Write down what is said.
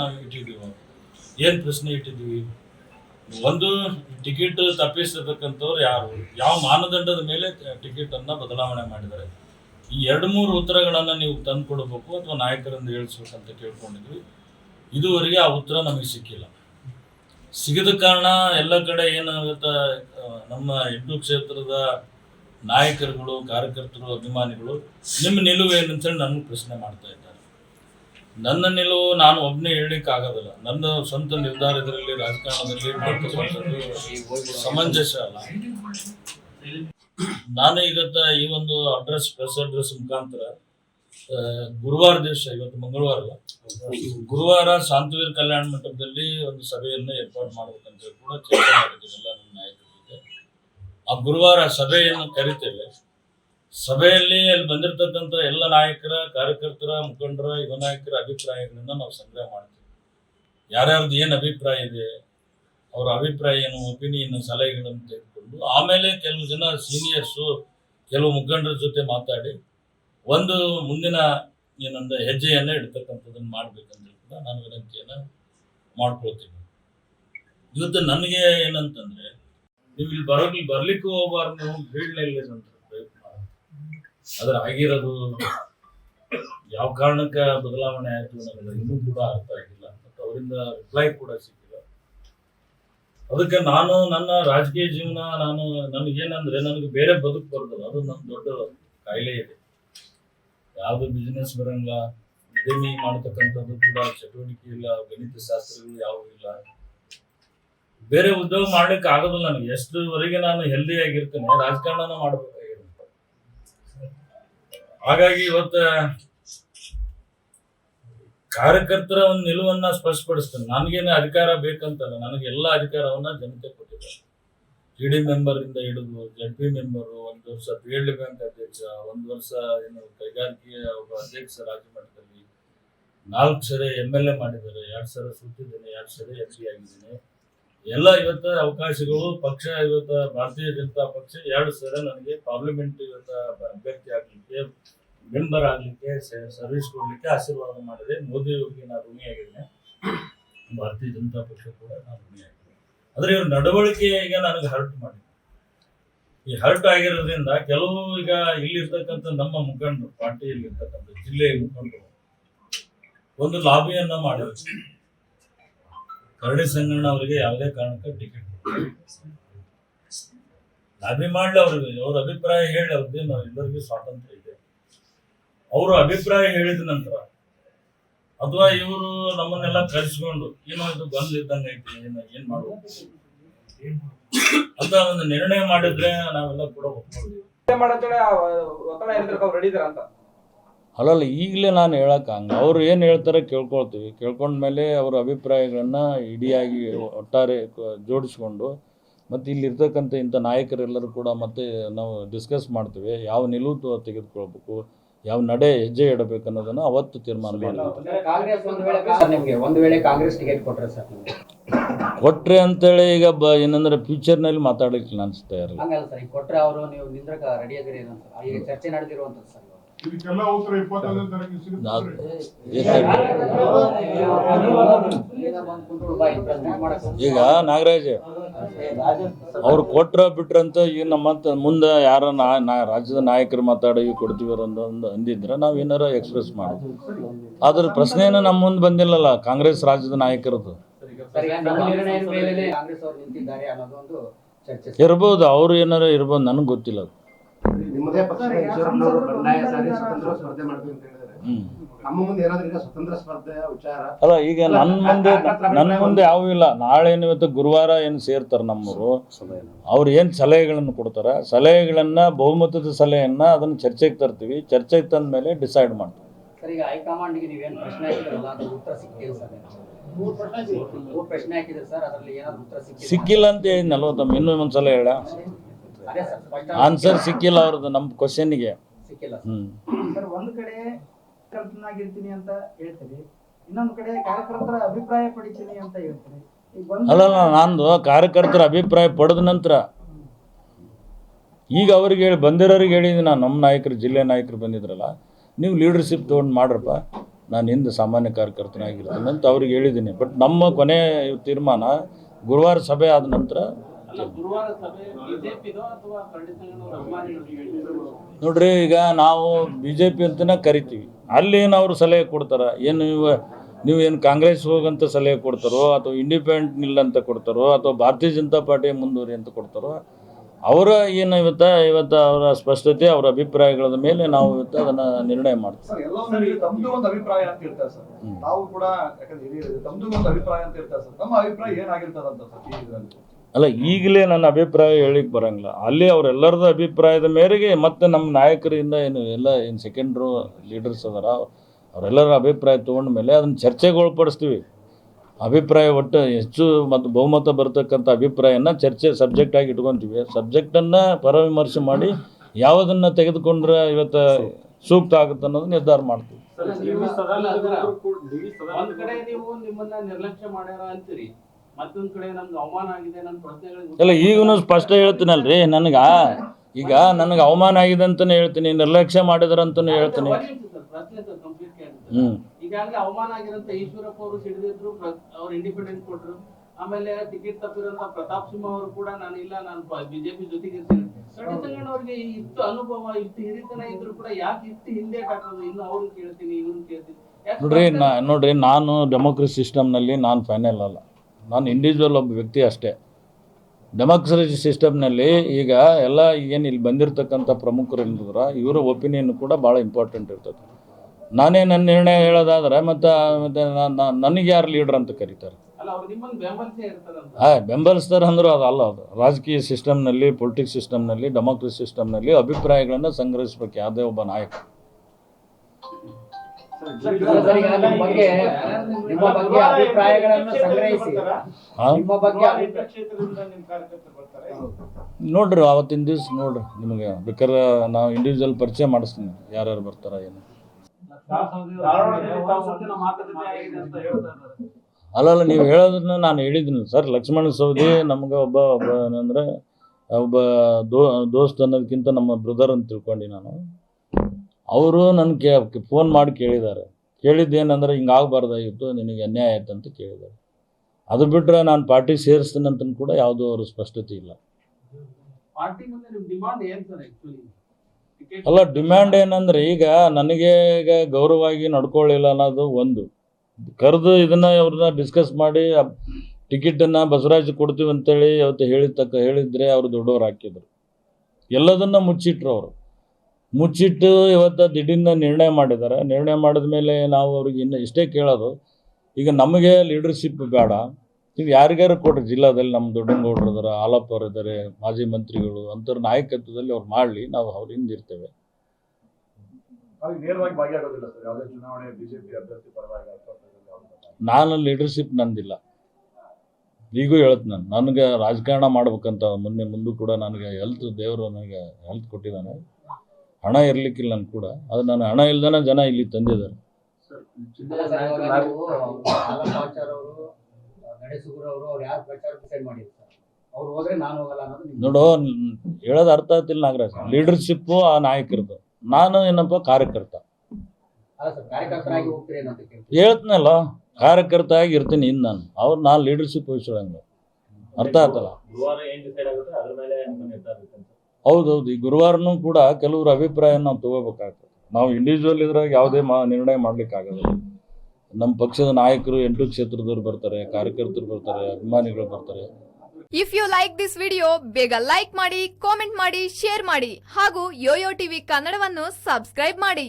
ನಾವು ಇಟ್ಟಿದ್ದೀವಿ ಏನು ಪ್ರಶ್ನೆ ಇಟ್ಟಿದ್ದೀವಿ? ಒಂದು ಟಿಕೆಟ್ ತಪ್ಪಿಸಿರ್ತಕ್ಕಂಥವ್ರು ಯಾರು? ಯಾವ ಮಾನದಂಡದ ಮೇಲೆ ಟಿಕೆಟ್ ಅನ್ನ ಬದಲಾವಣೆ ಮಾಡಿದ್ದಾರೆ? ಈ ಎರಡು ಮೂರು ಉತ್ತರಗಳನ್ನ ನೀವು ತಂದು ಕೊಡಬೇಕು ಅಥವಾ ನಾಯಕರಿಂದ ಅಂತ ಕೇಳ್ಕೊಂಡಿದ್ವಿ. ಇದುವರೆಗೆ ಆ ಉತ್ತರ ನಮಗೆ ಸಿಕ್ಕಿಲ್ಲ. ಸಿಗದ ಕಾರಣ ಎಲ್ಲ ಕಡೆ ಏನಾಗುತ್ತೆ ನಮ್ಮ ಹಿಂದೂ ಕ್ಷೇತ್ರದ ನಾಯಕರುಗಳು, ಕಾರ್ಯಕರ್ತರು, ಅಭಿಮಾನಿಗಳು ನಿಮ್ಮ ನಿಲುವು ಏನಂತೇಳಿ ನನಗೆ ಪ್ರಶ್ನೆ ಮಾಡ್ತಾ ಇದ್ದಾರೆ. ನನ್ನ ನಿಲುವು ನಾನು ಒಬ್ಬನೇ ಹೇಳಲಿಕ್ಕೆ ಆಗೋದಿಲ್ಲ ನನ್ನ ಸ್ವಂತ ನಿರ್ಧಾರ ಇದರಲ್ಲಿ ರಾಜಕಾರಣದಲ್ಲಿ ಸಮಂಜಸ ಅಲ್ಲ. ನಾನು ಇವತ್ತ ಈ ಒಂದು ಅಡ್ರೆಸ್ ಪ್ರೆಸ್ ಅಡ್ರೆಸ್ ಮುಖಾಂತರ ಗುರುವಾರ ದಿವಸ, ಇವತ್ತು ಮಂಗಳವಾರ ಗುರುವಾರ ಶಾಂತವೀರ್ ಕಲ್ಯಾಣ ಮಂಟಪದಲ್ಲಿ ಒಂದು ಸಭೆಯನ್ನು ಏರ್ಪಾಡು ಮಾಡ್ಬೇಕಂತ ಕೂಡ ಚರ್ಚೆ ಮಾಡಿದ್ದೀವಿ ಎಲ್ಲ ನಮ್ಮ ನಾಯಕರ ಜೊತೆ. ಆ ಗುರುವಾರ ಸಭೆಯನ್ನು ಕರಿತೇವೆ. ಸಭೆಯಲ್ಲಿ ಅಲ್ಲಿ ಬಂದಿರತಕ್ಕಂಥ ಎಲ್ಲ ನಾಯಕರ, ಕಾರ್ಯಕರ್ತರ, ಮುಖಂಡರ, ಯುವ ನಾಯಕರ ಅಭಿಪ್ರಾಯಗಳನ್ನ ನಾವು ಸಂಗ್ರಹ ಮಾಡ್ತೀವಿ. ಯಾರ್ಯಾರ್ದು ಏನು ಅಭಿಪ್ರಾಯ ಇದೆ, ಅವರ ಅಭಿಪ್ರಾಯ ಏನು ಒಪಿನಿಯನ್, ಸಲಹೆಗಳನ್ನು ತೆಗೆದುಕೊಂಡು ಆಮೇಲೆ ಕೆಲವು ಜನ ಸೀನಿಯರ್ಸು, ಕೆಲವು ಮುಖಂಡರ ಜೊತೆ ಮಾತಾಡಿ ಒಂದು ಮುಂದಿನ ಏನಂದ ಹೆಜ್ಜೆಯನ್ನು ಇಡ್ತಕ್ಕಂಥದ್ದನ್ನು ಮಾಡ್ಬೇಕಂದ್ರೆ ಕೂಡ ನಾನು ವಿನಂತಿಯನ್ನ ಮಾಡ್ಕೊಳ್ತೀನಿ. ಇವತ್ತು ನನಗೆ ಏನಂತಂದ್ರೆ, ನೀವು ಇಲ್ಲಿ ಬರೋಕ್ಕೆ ಬರ್ಲಿಕ್ಕೂ ಹೋಗಬಾರ್ದು ನೀವು ಅಂತ. ಅದ್ರ ಆಗಿರೋದು ಯಾವ ಕಾರಣಕ್ಕೆ ಬದಲಾವಣೆ ಆಯ್ತು ಅನ್ನೋದು ಇನ್ನೂ ಕೂಡ ಅರ್ಥ ಆಗಿಲ್ಲ. ಮತ್ತು ಅವರಿಂದ ರಿಪ್ಲೈ ಕೂಡ ಸಿಕ್ಕಿಲ್ಲ. ಅದಕ್ಕೆ ನಾನು ನನ್ನ ರಾಜಕೀಯ ಜೀವನ, ನಾನು ನನಗೇನಂದ್ರೆ ನನಗೆ ಬೇರೆ ಬದುಕು ಬರ್ತದೆ ಅದು ನನ್ನ ದೊಡ್ಡ ಕಾಯಿಲೆ ಇದೆ. ಯಾವುದು ಬಿಸ್ನೆಸ್ ಬರಂಗಿಲ್ಲ, ಉದ್ಯಮಿ ಮಾಡತಕ್ಕಂಥದ್ದು ಕೂಡ ಚಟುವಟಿಕೆ ಇಲ್ಲ, ಗಣಿತ ಶಾಸ್ತ್ರಗಳು ಯಾವುವು ಇಲ್ಲ. ಬೇರೆ ಉದ್ಯೋಗ ಮಾಡ್ಲಿಕ್ಕೆ ಆಗೋದಿಲ್ಲ ನನಗೆ. ಎಷ್ಟುವರೆಗೆ ನಾನು ಹೆಲ್ದಿ ಆಗಿರ್ತೇನೆ, ರಾಜಕಾರಣನ ಮಾಡ್ಬೇಕಾಗಿರುತ್ತೆ ಹಾಗಾಗಿ ಇವತ್ತ ಕಾರ್ಯಕರ್ತರ ಒಂದು ನಿಲುವನ್ನ ಸ್ಪಷ್ಟಪಡಿಸ್ತೇನೆ ನನಗೇನು ಅಧಿಕಾರ ಬೇಕಂತಲ್ಲ, ನನಗೆ ಎಲ್ಲ ಅಧಿಕಾರವನ್ನ ಜನತೆ ಕೊಟ್ಟಿದ್ದಾರೆ. ಟಿ ಡಿ ಮೆಂಬರ್ ಇಂದ ಹಿಡಿದು ಜಡ್ ಪಿ ಮೆಂಬರ್ ಒಂದು ವರ್ಷ ಪಿ ಎಲ್ ಡಿ ಬ್ಯಾಂಕ್ ಅಧ್ಯಕ್ಷ, ಒಂದು ವರ್ಷ ಏನು ಕೈಗಾರಿಕೆಯ ಒಬ್ಬ ಅಧ್ಯಕ್ಷ ರಾಜ್ಯ ನಾಲ್ಕು ಸರಿ ಎಂ ಎಲ್ ಎ ಮಾಡಿದ್ದಾರೆ. ಎರಡು ಸಲ ಸುತ್ತಿದ್ದೇನೆ, ಎರಡು ಸರಿ ಎಂ ಪಿ ಆಗಿದ್ದೀನಿ. ಎಲ್ಲ ಇವತ್ತ ಅವಕಾಶಗಳು, ಪಕ್ಷ ಇವತ್ತ ಭಾರತೀಯ ಜನತಾ ಪಕ್ಷ ಎರಡು ಸಲ ನನಗೆ ಪಾರ್ಲಿಮೆಂಟ್ ಇವತ್ತ ಅಭ್ಯರ್ಥಿ ಆಗ್ಲಿಕ್ಕೆ ಮೆಂಬರ್ ಆಗ್ಲಿಕ್ಕೆ ಸರ್ವಿಸ್ ಕೊಡ್ಲಿಕ್ಕೆ ಆಶೀರ್ವಾದ ಮಾಡಿದೆ. ಮೋದಿ ಅವರಿಗೆ ನಾನು ಋಣಿಯಾಗಿದ್ದೇನೆ ಭಾರತೀಯ ಜನತಾ ಪಕ್ಷ ಕೂಡ ನಾನು ಋಣಿಯಾಗಿದ್ದೇನೆ ಆದ್ರೆ ಇವ್ರ ನಡವಳಿಕೆ ಈಗ ನನಗೆ ಹರ್ಟ್ ಮಾಡಿ ಈ ಹರ್ಟ್ ಆಗಿರೋದ್ರಿಂದ ಕೆಲವು ಈಗ ಇಲ್ಲಿರ್ತಕ್ಕಂಥ ನಮ್ಮ ಮುಖಂಡರು ಪಾರ್ಟಿಯಲ್ಲಿ ಇರ್ತಕ್ಕಂಥ ಜಿಲ್ಲೆಯ ಮುಖಂಡರು, ಒಂದು ಲಾಬಿಯನ್ನ ಮಾಡಿದ್ರು. ಕರಡಿ ಸಂಗಣ್ಣ ಅವರಿಗೆ ಯಾವುದೇ ಕಾರಣಕ್ಕೆ ಟಿಕೆಟ್ ಲಾಬಿ ಮಾಡ್ಲಿ ಅವ್ರಿಗೆ ಅವ್ರ ಅಭಿಪ್ರಾಯ ಹೇಳಿ ಅವ್ರಿಗೆ ನಾವೆಲ್ಲರಿಗೂ ಸ್ವಾತಂತ್ರ್ಯ ಇದೆ. ಅವರು ಅಭಿಪ್ರಾಯ ಹೇಳಿದ ನಂತರ, ಅಥವಾ ಇವರು ನಮ್ಮನ್ನೆಲ್ಲ ಕರೆಸ್ಕೊಂಡು, ಏನೋ ಇದು ಬಂದ್ ಇದ್ದಂಗೆ ಐತಿ, ಏನ ಮಾಡ್ಬೇಕು? ಅಂತ ಒಂದು ನಿರ್ಣಯ ಮಾಡಿದ್ರೆ ನಾವೆಲ್ಲ ಕೂಡ ಒಪ್ಕೊಂಡು ಅಂತ. ಅಲ್ಲಲ್ಲ ಈಗಲೇ ನಾನು ಹೇಳಕ್ಕೆ ಹಂಗೆ. ಅವ್ರು ಏನು ಹೇಳ್ತಾರೆ ಕೇಳ್ಕೊಳ್ತೀವಿ. ಕೇಳ್ಕೊಂಡ್ಮೇಲೆ ಅವ್ರ ಅಭಿಪ್ರಾಯಗಳನ್ನು ಇಡಿಯಾಗಿ ಒಟ್ಟಾರೆ ಜೋಡಿಸ್ಕೊಂಡು ಮತ್ತು ಇಲ್ಲಿರ್ತಕ್ಕಂಥ ಇಂಥ ನಾಯಕರೆಲ್ಲರೂ ಕೂಡ ಮತ್ತೆ ನಾವು ಡಿಸ್ಕಸ್ ಮಾಡ್ತೀವಿ. ಯಾವ ನಿಲುವು ತ- ತೆಗೆದುಕೊಳ್ಬೇಕು? ಯಾವ ನಡೆ ಹೆಜ್ಜೆ ಇಡಬೇಕು ಅನ್ನೋದನ್ನು ಅವತ್ತು ತೀರ್ಮಾನ ಮಾಡ್ತೀವಿ ಕಾಂಗ್ರೆಸ್ ಒಂದು ವೇಳೆ ಟಿಕೆಟ್ ಕೊಟ್ರೆ ಸರ್ ನಿಮ್ಗೆ? ಕೊಟ್ರೆ ಅಂತೇಳಿ ಈಗ ಬ ಏನಂದ್ರೆ ಫ್ಯೂಚರ್ನಲ್ಲಿ ಮಾತಾಡಲಿಕ್ಕೆ ನಾನು ಈಗ ಕೊಟ್ರೆ ಅವರು ನೀವು ನಿಂದ್ರಕ ರೆಡಿ ಚರ್ಚೆ ನಡೆದಿರುವಂಥದ್ದು ಸರ್. ಇದಕ್ಕೆಲ್ಲ ಉತ್ತರ ಇಪ್ಪತ್ತೊಂದನೇ ತಾರೀಕು ಸಿಗುತ್ತೆ ಈಗ ನಾಗರಾಜ್ ಅವ್ರು ಕೊಟ್ರ ಬಿಟ್ರಂತ ಈಗ ನಮ್ಮ ಮತ್ತೆ ಮುಂದೆ ಯಾರ ನಾ ರಾಜ್ಯದ ನಾಯಕರು ಮಾತಾಡಿ ಕೊಡ್ತೀವಿ ಅಂದ್- ಅಂದಿದ್ರೆ ನಾವು ಏನಾರ ಎಕ್ಸ್ಪ್ರೆಸ್ ಮಾಡಿ ಅದ್ರ ಪ್ರಶ್ನೆನ ನಮ್ಮ ಮುಂದೆ ಬಂದಿಲ್ಲಲ್ಲ ಕಾಂಗ್ರೆಸ್ ರಾಜ್ಯದ ನಾಯಕರದ್ದು. ಇರ್ಬೋದು ಅವ್ರು ಏನಾರ ಇರ್ಬೋದು ನನಗೆ ಗೊತ್ತಿಲ್ಲ ಅದು ನಿಮ್ಮದೇ ಪಕ್ಷ ಈಶ್ವರಪ್ಪನವರು ಬಂಡಾಯ ಸಾರಿ ಸ್ವತಂತ್ರ ಸ್ಪರ್ಧೆ ಮಾಡ್ತೀವಿ ಅಂತ ಹೇಳಿದ್ರೆ ನಮ್ಮ ಮುಂದೆ ಏನಾದ್ರೂ ಈಗ ಸ್ವತಂತ್ರ ಸ್ಪರ್ಧೆ ವಿಚಾರ? ಅಲ್ಲ ಈಗ ನನ್ನ ಮುಂದೆ ನನ್ನ ಮುಂದೆ ಯಾವೂ ಇಲ್ಲ. ನಾಳೆ ಏನು ಇವತ್ತು ಗುರುವಾರ ಏನು ಸೇರ್ತಾರೆ ನಮ್ಮವರು? ಅವ್ರು ಏನು ಸಲಹೆಗಳನ್ನು ಕೊಡ್ತಾರೆ? ಸಲಹೆಗಳನ್ನು ಬಹುಮತದ ಸಲಹೆಯನ್ನು ಅದನ್ನು ಚರ್ಚೆಗೆ ತರ್ತೀವಿ. ಚರ್ಚೆಗೆ ತಂದ ಮೇಲೆ ಡಿಸೈಡ್ ಮಾಡ್ತೀವಿ. ಸರ್ ಈಗ ಹೈಕಮಾಂಡ್ಗೆ ನೀವೇನು ಪ್ರಶ್ನೆ ಹಾಕಿದ್ರಲ್ಲ ಅದು ಉತ್ತರ ಸಿಕ್ಕಿಲ್ಲ ಸರ್ ಮೂರು ಪ್ರಶ್ನೆ ಹಾಕಿದ್ರೆ ಸರ್ ಅದರಲ್ಲಿ ಏನಾದ್ರು ಉತ್ತರ ಸಿಕ್ಕಿಲ್ಲ ಅಂತ ಹೇಳಿದ್ನಲ್ವ ತಮ್ಮ ಇನ್ನೂ ಒಂದ್ಸಲ ಹೇಳ. ಆನ್ಸರ್ ಸಿಕ್ಕಿಲ್ಲ ಅವ್ರದ್ದು ನಮ್ಮ ಕ್ವಶನ್ಗೆ ಸಿಕ್ಕಿಲ್ಲ ಸರ್. ಒಂದು ಕಡೆ ಕಲ್ಪನಾಗಿರ್ತೀನಿ ಅಂತ ಹೇಳ್ತೀರಿ ಇನ್ನೊಂದು ಕಡೆ ಕಾರ್ಯಕರ್ತರ ಅಭಿಪ್ರಾಯ ಪಡಿತೀನಿ ಅಂತ ಹೇಳ್ತೀರಿ. ಈಗ ಒಂದು ಅಲ್ಲಲ್ಲ ನಂದು ಕಾರ್ಯಕರ್ತರ ಅಭಿಪ್ರಾಯ ಪಡೆದ ನಂತರ. ಈಗ ಅವ್ರಿಗೆ ಹೇಳಿ ಬಂದಿರೋರಿಗೆ ಹೇಳಿದ್ವಿ ನಾನು ನಮ್ಮ ನಾಯಕರು ಜಿಲ್ಲೆ ನಾಯಕರು ಬಂದಿದ್ರಲ್ಲ ನೀವು ಲೀಡರ್ಶಿಪ್ ತೊಗೊಂಡು ಮಾಡ್ರಪ್ಪ ನಾನು ಹಿಂದೆ ಸಾಮಾನ್ಯ ಕಾರ್ಯಕರ್ತನಾಗಿರ್ತೀನಿ ಅಂತ ಅವ್ರಿಗೆ ಹೇಳಿದ್ದೀನಿ ಬಟ್ ನಮ್ಮ ಕೊನೆ ತೀರ್ಮಾನ ಗುರುವಾರ ಸಭೆ ಆದ ನಂತರ ನೋಡ್ರಿ ಈಗ ನಾವು ಬಿ ಜೆ ಪಿ ಅಂತಲೇ ಕರಿತೀವಿ. ಅಲ್ಲಿ ಏನು ಅವ್ರು ಸಲಹೆ ಕೊಡ್ತಾರೆ? ಏನು ನೀವು ನೀವು ಏನು ಕಾಂಗ್ರೆಸ್ ಹೋಗಂತ ಸಲಹೆ ಕೊಡ್ತಾರೋ ಅಥವಾ ಇಂಡಿಪೆಂಡೆಂಟ್ ನಿಲ್ಲ ಅಂತ ಕೊಡ್ತಾರೋ ಅಥವಾ ಭಾರತೀಯ ಜನತಾ ಪಾರ್ಟಿ ಮುಂದುವರಿ ಅಂತ ಕೊಡ್ತಾರೋ ಅವರ ಏನು ಇವತ್ತು ಇವತ್ತು ಅವರ ಸ್ಪಷ್ಟತೆ ಅವರ ಅಭಿಪ್ರಾಯಗಳ ಮೇಲೆ ನಾವು ಇವತ್ತು ಅದನ್ನು ನಿರ್ಣಯ ಮಾಡ್ತೀವಿ. ಸರ್ ಎಲ್ಲವನ್ನೂ ಈಗ ತಮ್ದು ಒಂದು ಅಭಿಪ್ರಾಯ ಅಂತ ಅಲ್ಲ, ಈಗಲೇ ನನ್ನ ಅಭಿಪ್ರಾಯ ಹೇಳಿಕ್ ಬರಂಗಿಲ್ಲ. ಅಲ್ಲಿ ಅವರೆಲ್ಲರದ ಅಭಿಪ್ರಾಯದ ಮೇರೆಗೆ ಮತ್ತೆ ನಮ್ಮ ನಾಯಕರಿಂದ ಏನು, ಎಲ್ಲ ಏನು ಸೆಕೆಂಡ್ರು ಲೀಡರ್ಸ್ ಅದಾರ, ಅವರೆಲ್ಲರ ಅಭಿಪ್ರಾಯ ತೊಗೊಂಡ ಮೇಲೆ ಅದನ್ನು ಚರ್ಚೆಗೆ ಒಳಪಡಿಸ್ತೀವಿ ಅಭಿಪ್ರಾಯ ಒಟ್ಟು ಹೆಚ್ಚು ಮತ್ತು ಬಹುಮತ ಬರ್ತಕ್ಕಂಥ ಅಭಿಪ್ರಾಯನ ಚರ್ಚೆ ಸಬ್ಜೆಕ್ಟ್ ಆಗಿ ಇಟ್ಕೊತೀವಿ. ಸಬ್ಜೆಕ್ಟನ್ನು ಪರವಿಮರ್ಶೆ ಮಾಡಿ ಯಾವುದನ್ನು ತೆಗೆದುಕೊಂಡ್ರೆ ಇವತ್ತು ಸೂಕ್ತ ಆಗುತ್ತೆ ಅನ್ನೋದು ನಿರ್ಧಾರ ಮಾಡ್ತೀವಿ. ನಿರ್ಲಕ್ಷ್ಯ ಮಾಡ್ಯಾರ ಅಂತೀರಿ. ಮತ್ತೊಂದ್ ಕಡೆ ಪ್ರಶ್ನೆಗಳಿಗೆ ಇಲ್ಲ ಈಗೂ ಸ್ಪಷ್ಟ ಹೇಳ್ತೀನಲ್ರಿ ನನಗ ಈಗ ನನಗೆ ಅವಮಾನ ಆಗಿದೆ ಅಂತಾನೆ ಹೇಳ್ತೀನಿ ನಿರ್ಲಕ್ಷ್ಯ ಮಾಡಿದ್ರಂತಾನೆ ಹೇಳ್ತೀನಿ. ಪ್ರಶ್ನೆ ಈಗಾಗಲೇ ಅವಮಾನ ಆಗಿರಂತ ಈಶ್ವರಪ್ಪ ಅವರು ಸಿಡಿದಿದ್ರು ಅವ್ರು ಇಂಡಿಪೆಂಡೆಂಟ್ ಕೊಟ್ರು. ಆಮೇಲೆ ಟಿಕೆಟ್ ತಪ್ಪಿರೋಂತ ಪ್ರತಾಪ್ ಸಿಂಹ ಅವರು ಕೂಡ ನಾನು ಇಲ್ಲ ನಾನು ಬಿಜೆಪಿ ಜೊತೆಗೆ ಇರ್ತೀನಿ ಸಂಗಣ್ಣ ಅವ್ರಿಗೆ ಇಷ್ಟು ಅನುಭವ ಇಷ್ಟು ಹಿರಿತನ ಇದ್ರು ಕೂಡ ಯಾಕೆ ಇಷ್ಟು ಹಿಂದೆ ಹಾಕೋದು ಇನ್ನು ಅವ್ರನ್ನ ಕೇಳ್ತೀನಿ ಇವ್ರನ್ನ ಕೇಳ್ತೀನಿ. ನೋಡ್ರಿ ನೋಡ್ರಿ ನಾನು ಡೆಮೋಕ್ರಸಿ ಸಿಸ್ಟಮ್ನಲ್ಲಿ ನಾನು ಫೈನಲ್ ಅಲ್ಲ. ನಾನು ಇಂಡಿವಿಜುವಲ್ ಒಬ್ಬ ವ್ಯಕ್ತಿ ಅಷ್ಟೇ. ಡೆಮಾಕ್ರಸಿ ಸಿಸ್ಟಮ್ನಲ್ಲಿ ಈಗ ಎಲ್ಲ ಏನು ಇಲ್ಲಿ ಬಂದಿರತಕ್ಕಂಥ ಪ್ರಮುಖರು ಏನಿದ್ರ ಇವರ ಒಪಿನಿಯನ್ ಕೂಡ ಭಾಳ ಇಂಪಾರ್ಟೆಂಟ್ ಇರ್ತದೆ. ನಾನೇ ನನ್ನ ನಿರ್ಣಯ ಹೇಳೋದಾದ್ರೆ ಮತ್ತು ಮತ್ತು ನನಗೆ ಯಾರು ಲೀಡ್ರ್ ಅಂತ ಕರೀತಾರೆ? ಹಾಂ ಬೆಂಬಲಿಸ್ತಾರೆ ಅಂದ್ರೆ ಅದು ಅಲ್ಲ ಅದು. ರಾಜಕೀಯ ಸಿಸ್ಟಮ್ನಲ್ಲಿ ಪೊಲಿಟಿಕ್ಸ್ ಸಿಸ್ಟಮ್ನಲ್ಲಿ ಡೆಮಾಕ್ರಸಿ ಸಿಸ್ಟಮ್ನಲ್ಲಿ ಅಭಿಪ್ರಾಯಗಳನ್ನು ಸಂಗ್ರಹಿಸ್ಬೇಕು. ಯಾವುದೇ ಒಬ್ಬ ನಾಯಕ. ನಿಮ್ಮ ಬಗ್ಗೆ ನಿಮ್ಮ ಬಗ್ಗೆ ಅಭಿಪ್ರಾಯಗಳನ್ನು ಸಂಗ್ರಹಿಸಿ. ನಿಮ್ಮ ಬಗ್ಗೆ ನೋಡ್ರಿ ಅವತ್ತಿನ ದಿವ್ಸ ನೋಡ್ರಿ ನಿಮಗೆ. ಬೇಕಾದ್ರೆ ನಾವು ಇಂಡಿವಿಜುವಲ್ ಪರಿಚಯ ಮಾಡಿಸ್ತೀನಿ. ಯಾರ್ಯಾರು ಬರ್ತಾರ ಏನು? ಅಲ್ಲ ಅಲ್ಲ ಅಲ್ಲಲ್ಲ ನೀವು ಹೇಳೋದನ್ನ ನಾನು ಹೇಳಿದ್ದೀನಿ. ಸರ್ ಲಕ್ಷ್ಮಣ ಸೌದಿ ನಮ್ಗೆ ಒಬ್ಬ ಒಬ್ಬ ಏನಂದ್ರೆ ಒಬ್ಬ ದೋ ದೋಸ್ತ್ ಅನ್ನೋದಕ್ಕಿಂತ ನಮ್ಮ ಬ್ರದರ್ ಅಂತ ತಿಳ್ಕೊಂಡು ನಾನು. ಅವರು ನನ್ನ ಕೇ ಫೋನ್ ಮಾಡಿ ಕೇಳಿದ್ದಾರೆ. ಕೇಳಿದ್ದೇನಂದ್ರೆ ಹಿಂಗೆ ಆಗಬಾರ್ದಾಗಿತ್ತು ನಿನಗೆ ಅನ್ಯಾಯ ಆಯ್ತು ಅಂತ ಕೇಳಿದ್ದಾರೆ. ಅದು ಬಿಟ್ಟರೆ ನಾನು ಪಾರ್ಟಿ ಸೇರಿಸ್ತೀನಿ ಅಂತ ಕೂಡ ಯಾವುದೂ ಅವರು ಸ್ಪಷ್ಟತೆ ಇಲ್ಲ. ಅಲ್ಲ ಡಿಮ್ಯಾಂಡ್ ಏನಂದ್ರೆ ಈಗ ನನಗೆ ಈಗ ಗೌರವವಾಗಿ ನಡ್ಕೊಳ್ಳಿಲ್ಲ ಅನ್ನೋದು ಒಂದು. ಕರೆದು ಇದನ್ನ ಅವ್ರನ್ನ ಡಿಸ್ಕಸ್ ಮಾಡಿ ಟಿಕೆಟನ್ನು ಬಸವರಾಜ್ ಕೊಡ್ತೀವಿ ಅಂತೇಳಿ ಅವತ್ತು ಹೇಳಿದ ತಕ್ಕ ಹೇಳಿದ್ರೆ ಅವರು ದೊಡ್ಡವ್ರು ಹಾಕಿದ್ರು. ಎಲ್ಲದನ್ನ ಮುಚ್ಚಿಟ್ರು ಅವರು. ಮುಚ್ಚಿಟ್ಟು ಇವತ್ತು ದಿಢೀರ್ನ ನಿರ್ಣಯ ಮಾಡಿದ್ದಾರೆ. ನಿರ್ಣಯ ಮಾಡಿದ ಮೇಲೆ ನಾವು ಅವ್ರಿಗೆ ಇನ್ನು ಇಷ್ಟೇ ಕೇಳೋದು ಈಗ ನಮಗೆ ಲೀಡರ್ಶಿಪ್ ಬೇಡ. ನೀವು ಯಾರಿಗಾರು ಕೊಡ್ರಿ ಜಿಲ್ಲಾದಲ್ಲಿ ನಮ್ಮ ದೊಡ್ಡಂಗೌಡ್ರು ಇದ್ದಾರೆ ಆಲಪ್ಪ ಅವ್ರು ಇದ್ದಾರೆ ಮಾಜಿ ಮಂತ್ರಿಗಳು ಅಂಥವ್ರ ನಾಯಕತ್ವದಲ್ಲಿ ಅವ್ರು ಮಾಡಲಿ ನಾವು ಅವ್ರ ಹಿಂದಿರ್ತೇವೆ ನಾನು ಲೀಡರ್ಶಿಪ್ ನಂದಿಲ್ಲ. ಈಗೂ ಹೇಳುತ್ತೆ ನಾನು. ನನಗೆ ರಾಜಕಾರಣ ಮಾಡ್ಬೇಕಂತ ಮೊನ್ನೆ ಮುಂದೂ ಕೂಡ ನನಗೆ ಹೆಲ್ತ್ ದೇವರು ನನಗೆ ಹೆಲ್ತ್ ಕೊಟ್ಟಿದ್ದಾನೆ. ಹಣ ಇರಲಿಕ್ಕಿಲ್ಲ ನಾನು ಕೂಡ ಅದು ನಾನು ಹಣ ಇಲ್ದನ ಜನ ಇಲ್ಲಿ ತಂದಿದ್ದಾರೆ. ಅಲ್ಲ ಸರ್, ಇವಾಗ ನೀವು ಆಲಪಾಚಾರ್ ಅವರು ನಡೆಸುಗುರು ಅವರು ಅವ್ರು ಯಾರು ಪ್ರಚಾರ ಡಿಸೈಡ್ ಮಾಡಿದ್ರು ಸರ್ ಅವ್ರು ಹೋದ್ರೆ ನಾನು ಹೋಗಲ್ಲ ಅನ್ನೋದು ನೋಡು ಹೇಳೋದು ಅರ್ಥ ಆಗ್ತಿಲ್ಲ ನಾಗರಾಜ್. ಲೀಡರ್ಶಿಪ್ಪು ಆ ನಾಯಕರದು. ನಾನು ಏನಪ್ಪ ಕಾರ್ಯಕರ್ತ. ಸರ್ ಕಾರ್ಯಕರ್ತರಾಗಿ ಹೋಗ್ತೀರಿ ಅಂತ ಕೇಳ್ತೀನಿ. ಹೇಳ್ತೀನಲ್ಲ ಕಾರ್ಯಕರ್ತ ಆಗಿ ಇರ್ತೀನಿ ಇನ್ನು ನಾನು. ಅವ್ರು ನಾನು ಲೀಡರ್ಶಿಪ್ ವಹಿಸೋಂಗಿಲ್ಲ ಅರ್ಥ ಆಯ್ತಲ್ಲ? ಹೌದೌದು, ಈ ಗುರುವಾರನೂ ಕೂಡ ಕೆಲವ್ರ ಅಭಿಪ್ರಾಯ ನಾವು ತಗೋಬೇಕಾಗ್ತದೆ. ನಾವು ಇಂಡಿವಿಜುವಲ್ ಇದ್ರಾಗ ಯಾವುದೇ ಮಾ, ನಿರ್ಣಯ ಮಾಡ್ಲಿಕ್ಕಾಗಲ್ಲ. ನಮ್ಮ ಪಕ್ಷದ ನಾಯಕರು ಎಂಟು ಕ್ಷೇತ್ರದವ್ರು ಬರ್ತಾರೆ, ಕಾರ್ಯಕರ್ತರು ಬರ್ತಾರೆ, ಅಭಿಮಾನಿಗಳು ಬರ್ತಾರೆ. If you like this video ಬೇಗ ಲೈಕ್ ಮಾಡಿ ಕಾಮೆಂಟ್ ಮಾಡಿ ಶೇರ್ ಮಾಡಿ, ಹಾಗೂ ಯೋಯೋ ಟಿವಿ ಕನ್ನಡವನ್ನು ಸಬ್ಸ್ಕ್ರೈಬ್ ಮಾಡಿ.